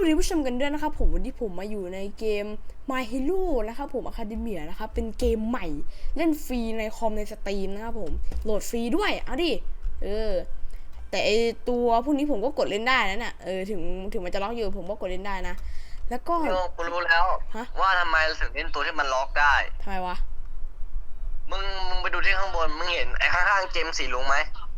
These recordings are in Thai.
วัสดีผู้ชมกันด้วยนะครับผมวันนี้ผมมาอยู่ในเกม My Hero นะครับผม Academia นะครับเป็นเกมใหม่เล่นฟรีในคอมในสตรีมนะครับผมโหลดฟรีด้วยเอาดิเออแต่ไอตัวพวกนี้ผมก็กดเล่นได้นะเนี่ยเออถึงถึงมันจะล็อกอยู่ผมก็กดเล่นได้นะ แล้วก็โยกูรู้แล้วฮะว่าทำไมเราถึงเล่นตัวที่มันล็อกได้ทำไมวะมึงมึงไปดูที่ข้างบนมึงเห็นไอ้ข้างๆเจมส์สีลุงไหม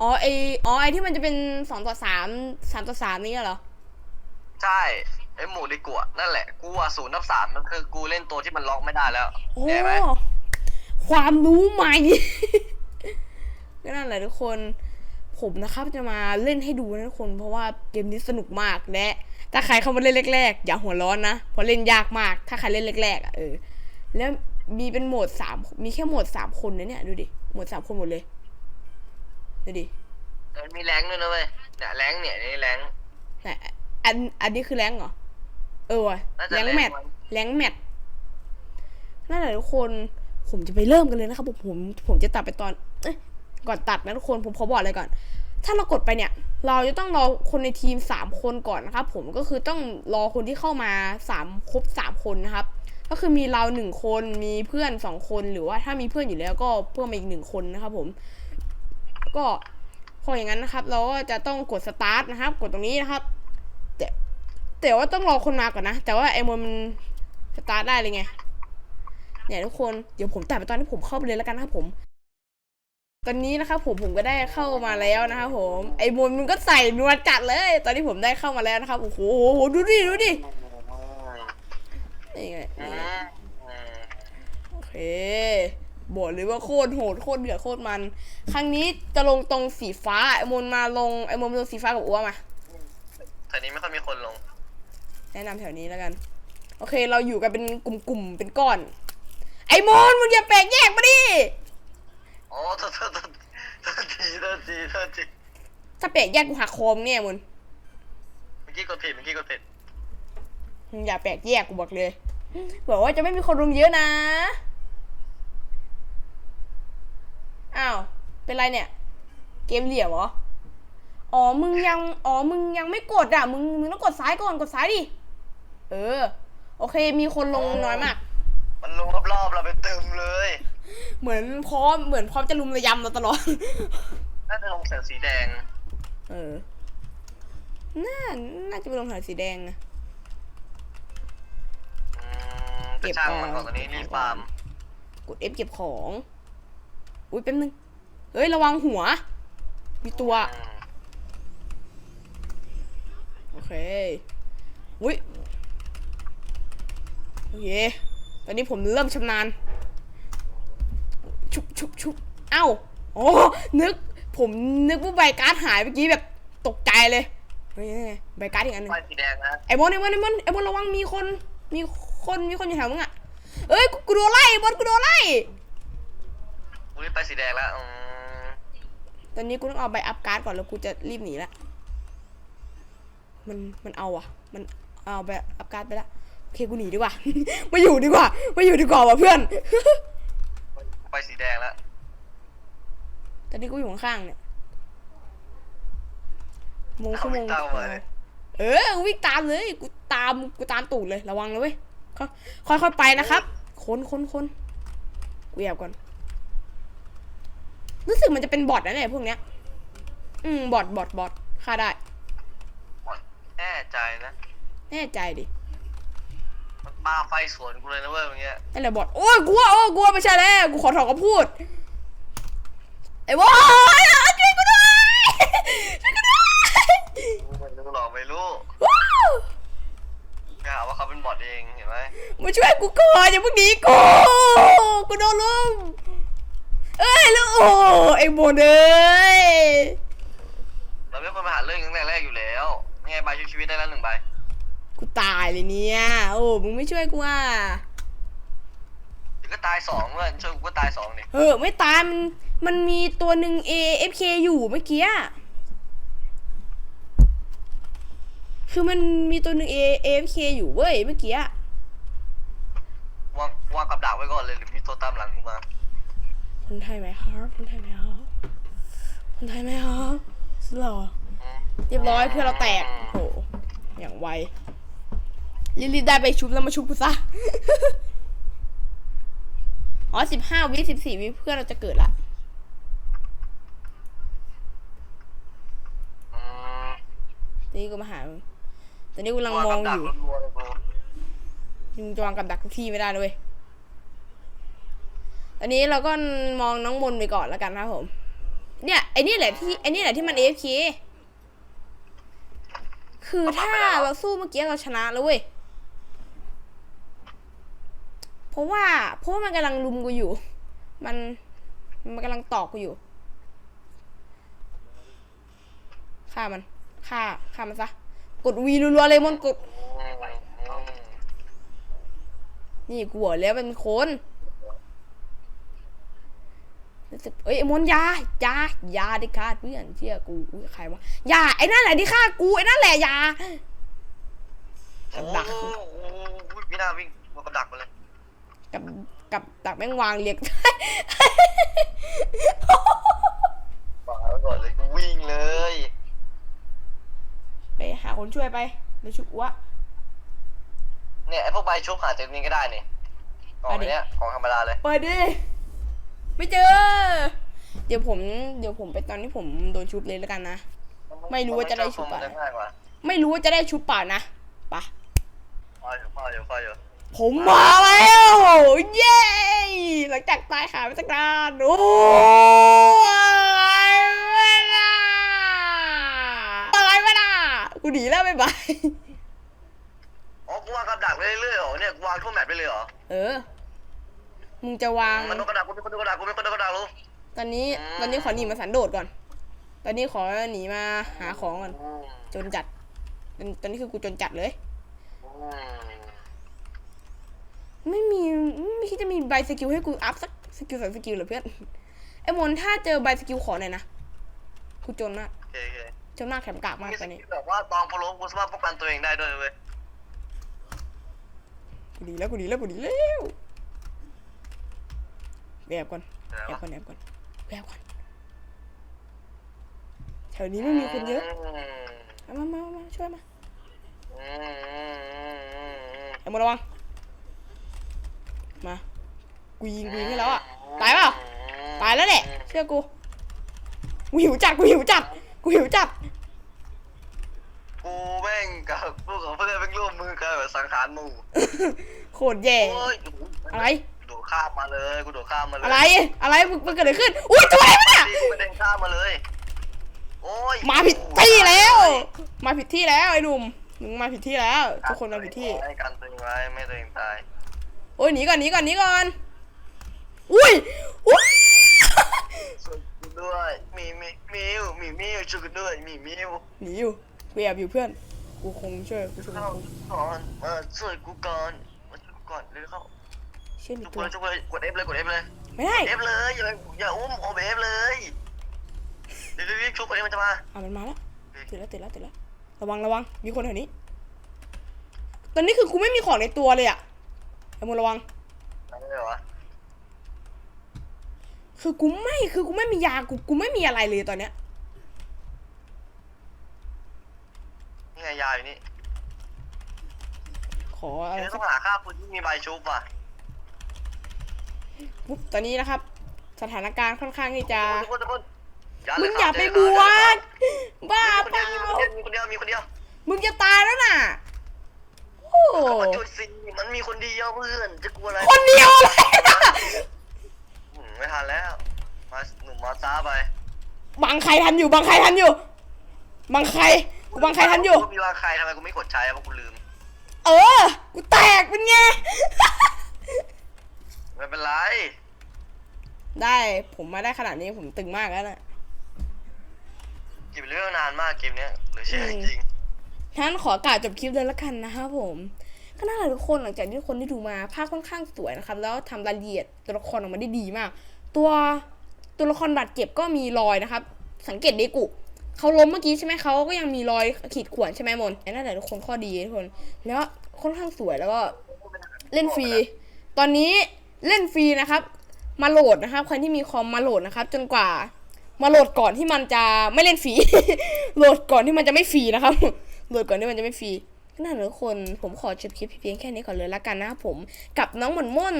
อ๋อไออ๋อไอที่มันจะเป็นสองต่อสามสามต่อสามนี่เหรอ ใช่ไอ้หมูดิกัวนั่นแหละกูอะศูนย์นับสามนั่นคือกูเล่นตัวที่มันล็อกไม่ได้แล้วโอ้ เห็นไหมความรู้ใหม่ ก็นั่นแหละทุกคน ผมนะครับจะมาเล่นให้ดูนะทุกคน เพราะว่าเกมนี้สนุกมากและ ถ้าใครเข้ามาเล่นแรกๆ อย่าหัวร้อนนะ เพราะเล่นยากมาก ถ้าใครเล่นแรกๆอะเออ แล้วมีเป็นโหมดสามมีแค่โหมดสามคนนะเนี่ยดูดิ โหมดสามคนหมดเลย ดูดิแต่มีแรงด้วยนะเว้ยเนี่ยแรงเนี่ยนี่แรง แต่ อันอันนี้คือแรงเหรอ เออว่ะน่าจะแรงแรงแมทมั้งแรงแมทนั่นแหละทุกคนผมจะไปเริ่มกันเลยนะครับผมผมผมจะตัดไปตอนเอ้ยก่อนตัดนะทุกคนผมขอบอกเลยก่อน ถ้าเรากดไปเนี่ย เราจะต้องรอคนในทีมสามคนก่อนนะครับผมก็คือต้องรอคนที่เข้ามาสามครบสามคนนะครับ ก็คือมีเราหนึ่งคนมีเพื่อนสองคนหรือว่าถ้ามีเพื่อนอยู่แล้วก็เพิ่มมาอีกหนึ่งคนนะครับผม ก็พออย่างนั้นนะครับ เราก็จะต้องกดสตาร์ทนะครับ กดตรงนี้นะครับแต่ แต่ว่าต้องรอคนมาก่อนนะ แต่ว่าไอ้มนมันสตาร์ทได้เลยไงเนี่ยทุกคนเดี๋ยวผมตัดไปตอนที่ผมเข้าไปเลยแล้วกันนะครับผม ตอนนี้นะครับผมผมก็ได้เข้ามาแล้วนะครับผม ไอ้มนมันก็ใส่นวลจัดเลย ตอนที่ผมได้เข้ามาแล้วนะครับโอ้โหดูดิดูดินี่ไงอืนี่ไงโอเคบอกเลยว่าโคตรโหดโคตรเดือดโคตรมัน ครั้งนี้จะลงตรงสีฟ้าไอ้มนมาลงไอ้มนลงสีฟ้ากับอ้วมาแต่นี้ไม่ค่อยมีคนลง แนะนำแถวนี้แล้วกัน โอเค เราอยู่กันเป็นกลุ่มๆ เป็นก้อน ไอ้โมนมึงอย่าแปลกแยกมาดิโอ้โทษโทษโทษโทษทีโทษทีโทษทีถ้าแปลกแยกกูหักคอมเนี่ยมนเมื่อกี้กดผิดเมื่อกี้กดผิดมึงอย่าแปลกแยกกูบอกเลยบอกว่าจะไม่มีคนรุมเยอะนะอ้าวเป็นไรเนี่ย เกมเหลี่ยมเหรออ๋อ มึงยัง อ๋อ มึงยังไม่กดอะ มึง มึงต้องกดซ้ายก่อน กดซ้ายดิ เออ โอเค มีคนลงน้อยมาก มันลงรอบๆเราไปเติมเลย เหมือนพร้อมเหมือนพร้อมจะลุมระยำเราตลอด น่าจะลงแสงสีแดง เออ น่า น่าจะเป็นรองเท้าสีแดงนะ อืมไปช่างมันก่อนตอนนี้รีบฟาร์ม กด F เก็บของ อุ้ยแป๊บนึง เฮ้ย ระวังหัว มีตัวอืมโอเค อุ้ย โอเคตอนนี้ผมเริ่มชำนาญ ชุบชุบชุบเอ้าอ๋อนึก ผมนึกว่าใบการ์ดหายเมื่อกี้แบบตกใจเลยเฮ้ยนี่ไงใบการ์ดอีกอันหนึงไฟสีแดงนะไอ้บอลไอ้บอลไอ้บอลไอ้บอลระวังมีคน มีคนมีคนอยู่แถวมึงอะเอ้ยกูกูโดนไล่ไอ้บอลกูโดนไล่ อุ้ยไปสีแดงแล้วอืมตอนนี้กูต้องเอาใบอัพการ์ดก่อนแล้วกูจะรีบหนีละ มันมันเอาอะมันเอาใบอัพการ์ดไปละ โอเคกูหนีดีกว่า มาอยู่ดีกว่ามาอยู่ดีกว่าว่ะเพื่อน ไปสีแดงแล้วตอนนี้กูอยู่ข้างๆเนี่ยโมงชั่วโมงเอาวิ่งตามมาเลยเออกูวิ่งตามเลยกูตามกูตามตูดเลยระวังนะเว้ยค่อยค่อยๆไปนะครับคนคนคนกูแอบก่อนรู้สึกมันจะเป็นบอทนะเนี่ยพวกเนี้ย อืมบอทบอทบอทฆ่าได้ แน่ใจนะ แน่ใจดิ มันปาไฟสวนกูเลยนะเว้ยเมื่อกี้นั่นแหละบอทโอ้ยกลัวโอ้ยกลัวไม่ใช่แล้วกูขอถอนคำพูดไอ้บอสช่วยกูด้วยช่วยกูด้วยไม่รู้หรอกไม่รู้ว้าวอย่าหาว่าเขาเป็นบอทเองเห็นไหมมาช่วยกูก่อนอย่าเพิ่งหนีกูกูโดนลุมเอ้ยแล้วโอ้ไอ้โมนเอ้ยเราไม่ควรมาหาเรื่องตั้งแต่แรกอยู่แล้วนี่ไงใบช่วยชีวิตได้แล้วหนึ่งใบ กูตายเลยเนี่ย โอ้ มึงไม่ช่วยกูอะเดี๋ยวก็ตายสองเว้ยช่วยกูก็ตายสองดิเออ ไม่ตาย มัน มันมีตัวหนึ่ง AFK อยู่เมื่อกี้อะคือมันมีตัวหนึ่ง AFK อยู่เว้ยเมื่อกี้อะวางวางกับดักไว้ก่อนเลยหรือมีตัวตามหลังกูมา คนไทยไหมครับ คนไทยไหมครับคนไทยไหมครับสุดหล่ออืมเรียบร้อยเพื่อนเราแตกโอ้โหอย่างไว รีบๆได้ไปชุบแล้วมาชุบกูซะ อ๋อสิบห้าวิสิบสี่วิเพื่อนเราจะเกิดละตอนนี้กูมาหาตอนนี้กูกำลังมองอยู่มึงจะวางกับดักทุกที่ไม่ได้เลยตอนนี้เราก็มองน้องมนไปก่อนแล้วกันครับผม เนี่ยไอ้นี่แหละที่ไอ้นี่แหละที่มัน AFK คือถ้าเราสู้เมื่อกี้เราชนะแล้วเว้ย เพ ราะว่าเพราะว่ามันกำลังลุมกูอยู่ มันมันกำลังตอกกูอยู่ฆ่ามันฆ่าฆ่ามันซะกดวีรัวๆเลยมนกดอืมอืมนี่กูบอกแล้วเป็นคนรู้สึกเอ้ยไอ้มนต์ยายายาได้ฆ่าเพื่อนเชื่อกูอุ้ยใครวะยาไอ้นั่นแหละที่ฆ่ากูไอ้นั่นแหละยากับดักโอ้โหไม่น่าวิ่งบนกับดักมาเลย กับกับดักแม่งวางเรียกบ้าไปก่อนเลยกูวิ่งเลย ไปหาคนช่วยไปไปชุบวะเนี่ยไอ้พวกใบชุบหาเจอนี้ก็ได้นี่กล่องเอาดิเนี้ยของธรรมดาเลย เปิดดิ ไม่เจอ เดี๋ยวผม เดี๋ยวผมไปตอนที่ผมโดนชุบเลยแล้วกันนะ ไม่รู้ว่าจะได้ชุบอะอะไรง่ายกว่าไม่รู้ว่าจะได้ชุบเปล่านะไปะไฟอยู่ไฟอยู่ไฟอยู่ ผมมาแล้ว เย้ หลังจากตายขาไปสักนานโอ้ยอะไรวะน่ะกูหนีแล้วบ๊ายบายอ๋อกูวางกับดักไปเรื่อยๆเหรอเนี่ยกูวางทั่วแมปไปเลยเหรอเออ มึงจะวาง มันต้องกระดักกูเป็นคนต้องกระดักกูเป็นคนต้องกระดักรู้ตอนนี้อืมตอนนี้ขอหนีมาสันโดษก่อน ตอนนี้ขอหนีมาหาของก่อนอืมจนจัดตอนตอนนี้คือกูจนจัดเลย อืม ไม่มีไม่คิดจะมีใบสกิลให้กูอัพสักสกิลสองสกิลเหรอเพื่อนไอ้มนถ้าเจอใบสกิลขอหน่อยนะกูจนมากโอเคโอเคจนมากแถมกากมากมีตสอนนี้กิลแบบว่าตอนพอล้มกูสามารถป้องกันตัวเองได้ด้วยเว้ยกูดีแล้วกูดีแล้วกูดีแล้วแอบก่อนเดี๋ยวแอบวะก่อนแอบก่อนแอบก่อนแถวนี้ไม่มีคนเยอะมมามามามาช่วยมาอืมอืมอืมอืม ไอ้มนระวัง มา กูยิงกูยิงให้แล้วอะ ตายเปล่า ตายแล้วแหละ เชื่อกู กูหิวจัด กูหิวจัด กูหิวจัด กูแม่งกับพวกของเพื่อนแม่งร่วมมือกันแบบสังหารหมู่โคตรแย่ โอ้ยอะไรกูโดดข้ามมาเลย กูโดดข้ามมาเลยอะไร อะไรมึงมันเกิดอะไรขึ้น อุ้ยตัวอะไรวะเนี่ยกูไม่ได้ข้ามมาเลย โอ้ยมาผิดที่แล้ว มาผิดที่แล้วไอ้หนุ่มมึงมาผิดที่แล้ว ทุกคนมาผิดที่ ให้กันตึงไว้ไม่ตัวเองตาย โอ้ยหนีก่อนหนีก่อนหนีก่อน อุ้ยอุ้ยช่วยกูด้วยมีมีมิวมีมิวช่วยกูด้วยมีมิวหนีอยู่กูแอบอยู่เพื่อน กูคงช่วยกูช่วยเข้ากูก่อนมาช่วยกูก่อนมาช่วยกูก่อนเร็วเข้าเชื่อมีช่วยตักูวเลยช่วยกูเลยกดเอฟเลยกดเอฟเลยไม่ได้เอฟเลยอย่าอย่าอุ้มโอเอฟเลยเดี๋ยวรีบชุบอันนี้มันจะมาอะมันมาแล้วติดแล้วติดแล้วติดแล้ว ระวังระวังมีคนแถวนี้ ตอนนี้คือกูไม่มีของในตัวเลยอะ ไอ้มนระวังอะไรเหรอวะคือกูไม่คือกูไม่มียากูกูไม่มีอะไรเลยตอนเนี้ย นี่ไงยาอยู่นี่ขออะไรเดี๋ยวสัต้กองหาค่าปืนที่มีใบชุบว่ะปุ๊บตอนนี้นะครับ สถานการณ์ค่อนข้างที่จะทุกคนทุกคนทุกคนมึงอย่าไปเจบอวกันชบ้ามีคนเปเดีล่ายวมีคนเดียวมีคนเดียวมีคนเดียวมึงจะตายแล้วน่ะ โอ้เข้ามาจุดสิมันมีคนเดียวเพื่อนจะกลัวอะไรคนเดียวเลยนะอืมไม่ทันแล้ว มาหนุ่มมาซ้าไปบังใครทันอยู่บังใครทันอยู่บังใครกูบังใครทันอยู่ กูมีวางใครทำไมกูไม่กดใช้อะเพราะกูลืม เออ กูแตกเป็นไง ไม่เป็นไร ได้ผมมาได้ขนาดนี้ผมตึงมากแล้วนะเก็บเรื่องนานมากเกมเนี้ยเหรือเชื่ออืจมริง ท่านขอกล่าวจบคลิปเลยละกันนะครับผม ก็น่ารักทุกคนหลังจากที่คนได้ดูมาภาพค่อนข้างสวยนะครับ แล้วทำรายละเอียดตัวละครออกมาได้ดีมาก ตัวตัวละครบาดเจ็บก็มีรอยนะครับ สังเกตเดกุเขาล้มเมื่อกี้ใช่ไหมเขาก็ยังมีรอยขีดข่วนใช่ไหมมนนั่นแหละทุกคนข้อดีทุกคน แล้วค่อนข้างสวยแล้วก็เล่นฟรี ตอนนี้เล่นฟรีนะครับ มาโหลดนะครับใครที่มีคอมมาโหลดนะครับ จนกว่ามาโหลดก่อนที่มันจะไม่เล่นฟรีโหลดก่อนที่มันจะไม่ฟรีนะครับ โหลดก่อนที่มันจะไม่ฟรีนั่นหรือคนผมขอจบคลิปเพียงแค่นี้ก่อนเลยละกันนะครับผม กับน้องหม่อนม่อน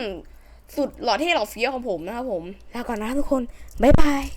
สุดหล่อเท่หล่อเฟี้ยวของผมนะครับผมลาก่อนนะทุกคนบ๊ายบาย